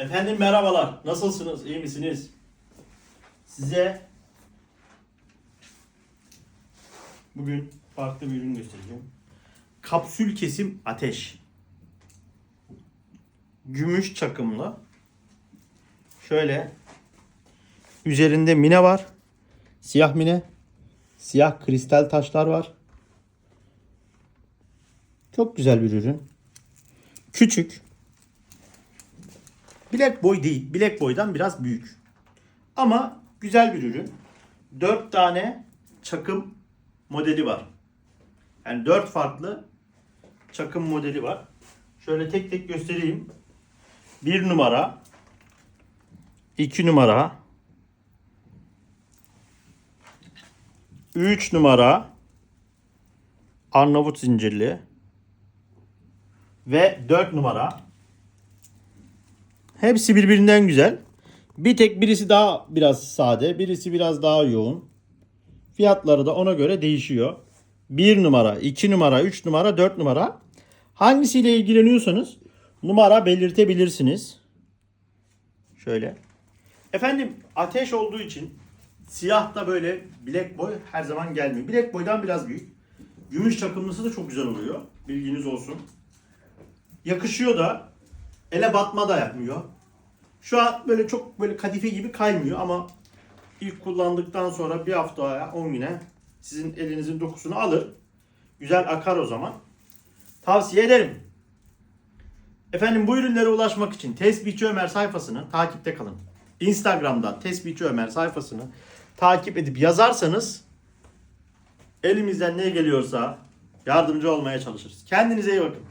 Efendim merhabalar. Nasılsınız? İyi misiniz? Size bugün farklı bir ürün göstereceğim. Kapsül kesim ateş. Gümüş çakımlı. Şöyle üzerinde mine var. Siyah mine. Siyah kristal taşlar var. Çok güzel bir ürün. Küçük. Black Boy değil. Black Boy'dan biraz büyük. Ama güzel bir ürün. 4 tane çakım modeli var. Yani 4 farklı çakım modeli var. Şöyle tek tek göstereyim. 1 numara 2 numara 3 numara Arnavut zincirli ve 4 numara Hepsi birbirinden güzel. Bir tek birisi daha biraz sade, birisi biraz daha yoğun. Fiyatları da ona göre değişiyor. 1 numara, 2 numara, 3 numara, 4 numara. Hangisiyle ilgileniyorsanız numara belirtebilirsiniz. Şöyle. Efendim ateş olduğu için siyah da böyle black boy her zaman gelmiyor. Black boy'dan biraz büyük. Gümüş çakımlısı da çok güzel oluyor. Bilginiz olsun. Yakışıyor da ele batma da yapmıyor. Şu an böyle çok böyle kadife gibi kaymıyor ama ilk kullandıktan sonra bir haftaya 10 güne sizin elinizin dokusunu alır. Güzel akar o zaman. Tavsiye ederim. Efendim bu ürünlere ulaşmak için Tesbihçi Ömer sayfasını takipte kalın. Instagram'dan Tesbihçi Ömer sayfasını takip edip yazarsanız elimizden ne geliyorsa yardımcı olmaya çalışırız. Kendinize iyi bakın.